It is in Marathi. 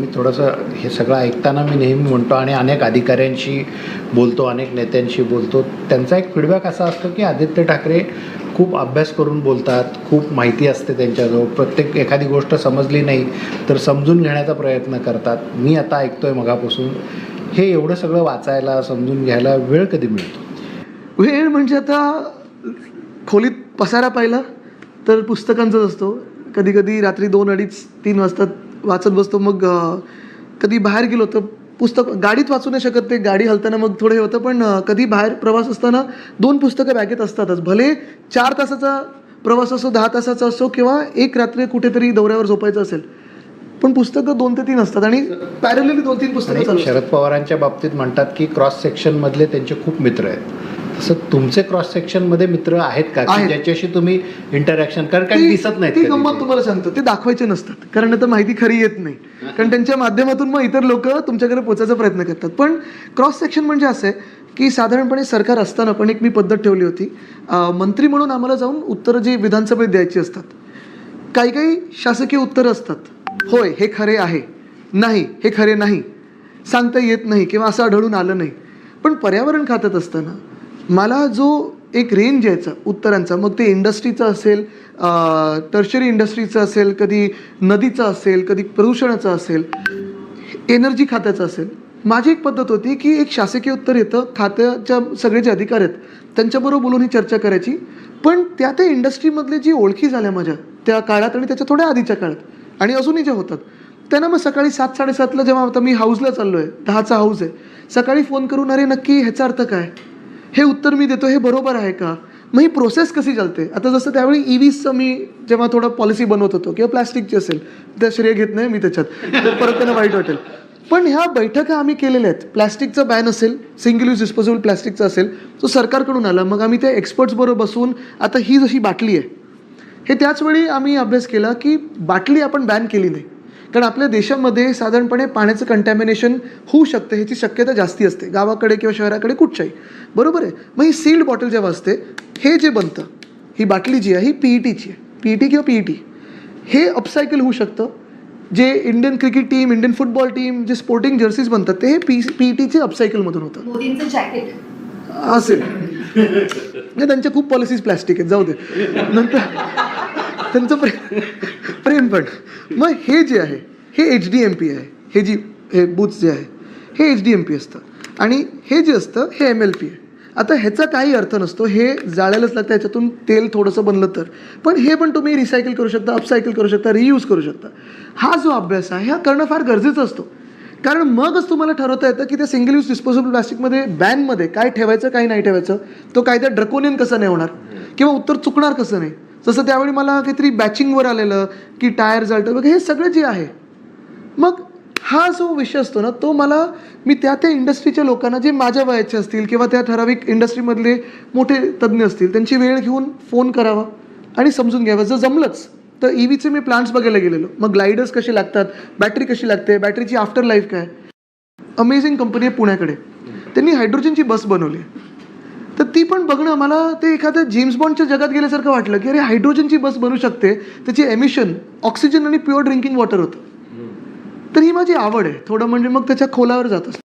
मी थोडंसं हे सगळं ऐकताना मी नेहमी म्हणतो आणि अनेक अधिकाऱ्यांशी बोलतो अनेक नेत्यांशी बोलतो. त्यांचा एक फीडबॅक असा असतो की आदित्य ठाकरे खूप अभ्यास करून बोलतात खूप माहिती असते त्यांच्याजवळ. प्रत्येक एखादी गोष्ट समजली नाही तर समजून घेण्याचा प्रयत्न करतात. मी आता ऐकतो आहे मगापासून. हे एवढं सगळं वाचायला समजून घ्यायला वेळ कधी मिळतो? वेळ म्हणजे आता खोलीत पसारा पाहिला तर पुस्तकांचाच असतो. कधी कधी रात्री दोन अडीच तीन वाजता वाचत बसतो मग कधी बाहेर गेलो तर पुस्तक गाडीत वाचू नाही शकत ते गाडी हलताना मग थोडं हे होतं पण कधी बाहेर प्रवास असताना दोन पुस्तकं बॅगेत असतातच भले चार तासाचा प्रवास असो दहा तासाचा असो किंवा एक रात्री कुठेतरी दौऱ्यावर झोपायचं असेल पण पुस्तकं दोन ते तीन असतात आणि पॅरलली दोन तीन पुस्तकं. शरद पवारांच्या बाबतीत म्हणतात की क्रॉस सेक्शनमधले त्यांचे खूप मित्र आहेत तसं तुमचे क्रॉस सेक्शनमध्ये मित्र आहेत का? आहेत. ज्याच्याशी तुम्ही इंटरॅक्शन कारण काही ती- दिसत ती कधी गंमत. तुम्हाला सांगतो. ते दाखवायचे नसतात. कारण आता माहिती खरी येत नाही. कारण त्यांच्या माध्यमातून मग इतर लोक तुमच्याकडे पोचायचा प्रयत्न करतात. पण क्रॉस सेक्शन म्हणजे असं आहे की साधारणपणे सरकार असताना पण एक मी पद्धत ठेवली होती. अं, मंत्री म्हणून आम्हाला जाऊन उत्तरं जी विधानसभेत द्यायची असतात. काही काही शासकीय उत्तरं असतात. होय हे खरे आहे. नाही हे खरे नाही. सांगता येत नाही किंवा असं आढळून आलं नाही. पण पर्यावरण खात्यात असताना मला जो एक रेंज यायचा उत्तरांचा मग ते इंडस्ट्रीचं असेल टर्शरी इंडस्ट्रीचं असेल कधी नदीचं असेल कधी प्रदूषणाचं असेल एनर्जी खात्याचं असेल माझी एक पद्धत होती की एक शासकीय उत्तर येतं खात्याच्या सगळे जे अधिकारी आहेत त्यांच्याबरोबर बोलून ही चर्चा करायची. पण त्या त्या इंडस्ट्रीमधले जी ओळखी झाल्या माझ्या त्या काळात आणि त्याच्या थोड्या आधीच्या काळात आणि अजूनही ज्या होतात त्यांना मग सकाळी सात साडेसातला जेव्हा आता मी हाऊसला चाललो आहे दहाचा हाऊस आहे सकाळी फोन करून अरे नक्की ह्याचा अर्थ काय? हे उत्तर मी देतो हे बरोबर आहे का? मग ही प्रोसेस कशी चालते? आता जसं त्यावेळी ई व्हीजचं मी जेव्हा थोडं पॉलिसी बनवत होतो किंवा प्लॅस्टिकची असेल त्या श्रेय घेत नाही मी त्याच्यात तर परत त्यांना वाईट वाटेल. पण ह्या बैठका आम्ही केलेल्या आहेत. प्लॅस्टिकचा बॅन असेल सिंगल यूज डिस्पोजेबल प्लॅस्टिकचा असेल तो सरकारकडून आला. मग आम्ही त्या एक्सपर्ट्सबरोबर बसून आता ही जशी बाटली आहे हे त्याच वेळी आम्ही अभ्यास केला की बाटली आपण बॅन केली नाही. कारण आपल्या देशामध्ये साधारणपणे पाण्याचं कंटॅमिनेशन होऊ शकतं ह्याची शक्यता जास्ती असते. गावाकडे किंवा शहराकडे कुठच्याही. बरोबर आहे? मग ही सील्ड बॉटल जेव्हा असते हे जे बनतं ही बाटली जी आहे ही पी ई टीची आहे. पी ई टी किंवा पी ई टी हे अपसायकल होऊ शकतं. जे Indian cricket team Indian football team जे स्पोर्टिंग जर्सीज बनतात ते हे पी पी ई टीचे अपसायकलमधून जॅकेट असेल. नाही त्यांच्या खूप पॉलिसीज प्लॅस्टिक आहेत जाऊ दे. नंतर त्यांचं पण मग हे जे आहे हे एच डी एम पी आहे. हे जी हे बूथ्स जे आहे हे एच डी एम पी असतं. आणि हे जे असतं हे एम एल पी आहे. आता ह्याचा काही अर्थ नसतो. हे जाळायलाच लागतं ह्याच्यातून तेल थोडंसं बनलं तर. पण हे पण तुम्ही रिसायकल करू शकता अपसायकल करू शकता रियूज करू शकता. हा जो अभ्यास आहे हा करणं फार गरजेचं असतो. कारण मगच तुम्हाला ठरवता येतं की त्या सिंगल यूज डिस्पोजेबल प्लास्टिकमध्ये बॅनमध्ये काय ठेवायचं काय नाही ठेवायचं तो कायदा ड्रकोनियन कसं नाही होणार? किंवा उत्तर चुकणार कसं नाही? जसं त्यावेळी मला काहीतरी बॅचिंगवर आलेलं की टायर जळतं वगैरे हे सगळं जे आहे मग हा जो विषय असतो ना तो मला मी त्या त्या इंडस्ट्रीच्या लोकांना जे माझ्या वयाचे असतील किंवा त्या ठराविक इंडस्ट्रीमधले मोठे तज्ज्ञ असतील त्यांची वेळ घेऊन फोन करावा आणि समजून घ्यावा. जर जमलंच तर ई व्हीचे मी प्लांट्स बघायला गेलेलो. मग ग्लायडर्स कसे लागतात बॅटरी कशी लागते बॅटरीची आफ्टर लाईफ काय? अमेझिंग कंपनी आहे पुण्याकडे. त्यांनी हायड्रोजनची बस बनवली. तर ती पण बघणं मला ते एखाद्या जेम्स बॉन्डच्या जगात गेल्यासारखं वाटलं की अरे हायड्रोजनची बस बनू शकते. त्याची एमिशन ऑक्सिजन आणि प्युअर ड्रिंकिंग वॉटर होतं. तर ही माझी आवड आहे. थोडं म्हणजे मग त्याच्या खोलावर जात असतं.